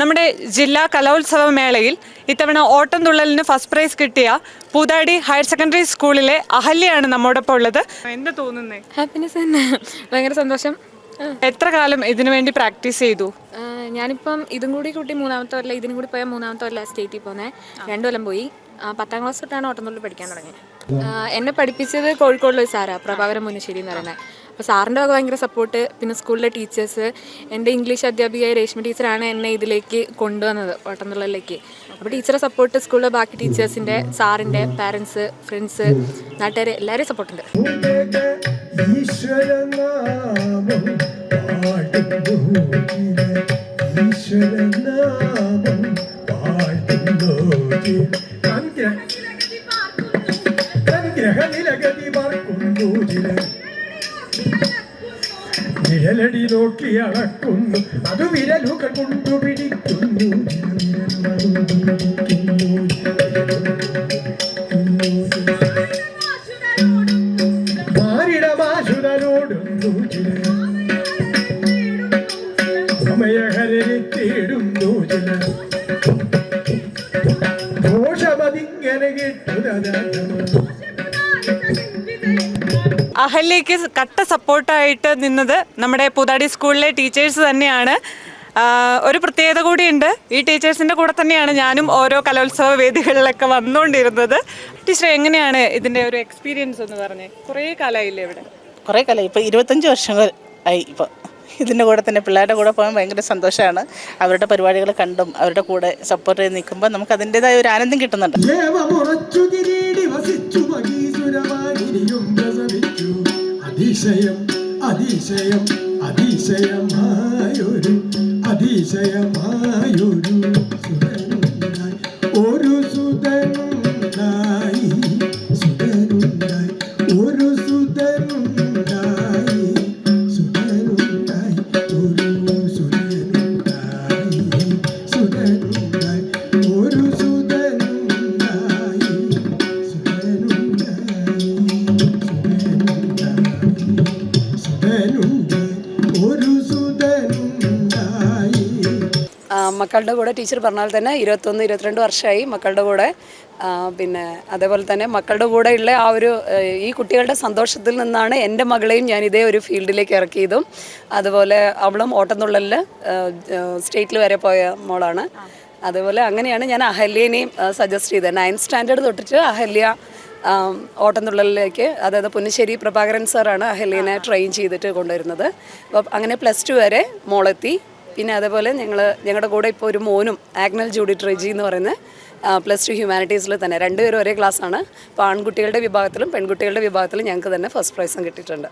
നമ്മുടെ ജില്ലാ കലോത്സവ മേളയിൽ ഇത്തവണ ഓട്ടം തുള്ളലിന് ഫസ്റ്റ് പ്രൈസ് കിട്ടിയ പൂതാടി ഹയർ സെക്കൻഡറി സ്കൂളിലെ അഹല്യയാണ് നമ്മോടൊപ്പം ഉള്ളത്. എന്താ തോന്നുന്നേ? ഹാപ്പിനെസ് തന്നെ. ഭയങ്കര സന്തോഷം. എത്ര കാലം ഇതിനു വേണ്ടി പ്രാക്ടീസ് ചെയ്തു? ഞാനിപ്പം ഇതും കൂടി കൂട്ടി മൂന്നാമത്തെ കൊല്ലം ഇതിനും കൂടി പോയാൽ മൂന്നാമത്തെ കൊല്ലം സ്റ്റേറ്റിൽ പോന്നെ. രണ്ടു കൊല്ലം പോയി. പത്താം ക്ലാസ് തൊട്ടാണ് ഓട്ടംതുള്ളൽ പഠിക്കാൻ തുടങ്ങിയത്. എന്നെ പഠിപ്പിച്ചത് കോഴിക്കോടുള്ള ഒരു സാറാണ് പ്രഭാകരൻ മുന്നശ്ശേരി എന്ന് പറയുന്നത് അപ്പോൾ സാറിന്റെ വക ഭയങ്കര സപ്പോർട്ട് പിന്നെ സ്കൂളിലെ ടീച്ചേഴ്സ് എന്റെ ഇംഗ്ലീഷ് അധ്യാപികയായ രേഷ്മ ടീച്ചറാണ് എന്നെ ഇതിലേക്ക് കൊണ്ടുവന്നത് ഓട്ടംതുള്ളലിലേക്ക് അപ്പോൾ ടീച്ചറെ സപ്പോർട്ട് സ്കൂളിലെ ബാക്കി ടീച്ചേഴ്സിന്റെ സാറിന്റെ പാരൻസ് ഫ്രണ്ട്സ് നാട്ടുകാർ എല്ലാവരെയും സപ്പോർട്ടുണ്ട് ഈശ്വരനാമം പാടുന്നോതിന് നിലഗതി പാർക്കുന്നു അനുഗ്രഹ നിഴലടി നോക്കി അളക്കുന്നു. അത് വിരലുകൾ കൊണ്ടു പിടിക്കുന്നു. മാരിടമാശുരനോടുന്നു സമയഹരനെ അഹല്യയ്ക്ക് കട്ട സപ്പോർട്ടായിട്ട് നിന്നത് നമ്മുടെ പൂതാടി സ്കൂളിലെ ടീച്ചേഴ്സ് തന്നെയാണ്. ഒരു പ്രത്യേകത കൂടിയുണ്ട്. ഈ ടീച്ചേഴ്സിന്റെ കൂടെ തന്നെയാണ് ഞാനും ഓരോ കലോത്സവ വേദികളിലൊക്കെ വന്നുകൊണ്ടിരുന്നത്. ടീച്ചർ എങ്ങനെയാണ് ഇതിന്റെ ഒരു എക്സ്പീരിയൻസ് എന്ന് പറഞ്ഞേ? കുറേ കാലമായില്ലേ ഇവിടെ? കുറേ കാലം ഇപ്പോൾ ഇരുപത്തഞ്ച് വർഷങ്ങൾ ആയി. ഇപ്പോൾ ഇതിന്റെ കൂടെ തന്നെ പിള്ളേരുടെ കൂടെ പോകാൻ ഭയങ്കര സന്തോഷമാണ്. അവരുടെ പരിപാടികൾ കണ്ടും അവരുടെ കൂടെ സപ്പോർട്ട് ചെയ്ത് നിൽക്കുമ്പോൾ നമുക്ക് അതിന്റെതായ ഒരു ആനന്ദം കിട്ടുന്നുണ്ട്. അതിശയം അതിശയം അതിശയമായൊരു അതിശയമായൊരു സുതനുണ്ടായി മക്കളുടെ കൂടെ ടീച്ചർ പറഞ്ഞാൽ തന്നെ ഇരുപത്തൊന്ന് ഇരുപത്തിരണ്ട് വർഷമായി മക്കളുടെ കൂടെ. പിന്നെ അതേപോലെ തന്നെ മക്കളുടെ കൂടെയുള്ള ആ ഒരു ഈ കുട്ടികളുടെ സന്തോഷത്തിൽ നിന്നാണ് എന്റെ മകളെയും ഞാൻ ഇതേ ഒരു ഫീൽഡിലേക്ക് ഇറക്കിയതും. അതുപോലെ അവളും ഓട്ടംതുള്ളലിൽ സ്റ്റേറ്റിൽ വരെ പോയ മോളാണ്. അതുപോലെ അങ്ങനെയാണ് ഞാൻ അഹല്യനെയും സജസ്റ്റ് ചെയ്തത്. നയൻത് സ്റ്റാൻഡേർഡ് തൊട്ടിട്ട് അഹല്യ ഓട്ടംതുള്ളലിലേക്ക് അതായത് പുന്നശ്ശേരി പ്രഭാകരൻ സാറാണ് അഹല്യനെ ട്രെയിൻ ചെയ്തിട്ട് കൊണ്ടുവരുന്നത്. അപ്പം അങ്ങനെ പ്ലസ് ടു വരെ മോളെത്തി. പിന്നെ അതേപോലെ ഞങ്ങൾ ഞങ്ങളുടെ കൂടെ ഇപ്പോൾ ഒരു മോനും ആഗ്നൽ ജൂഡി ട്രെജി എന്ന് പറയുന്ന പ്ലസ് ടു ഹ്യൂമാനിറ്റീസിൽ തന്നെ. രണ്ടുപേരും ഒരേ ക്ലാസ്സാണ്. അപ്പോൾ ആൺകുട്ടികളുടെ വിഭാഗത്തിലും പെൺകുട്ടികളുടെ വിഭാഗത്തിലും ഞങ്ങൾക്ക് തന്നെ ഫസ്റ്റ് പ്രൈസും കിട്ടിയിട്ടുണ്ട്.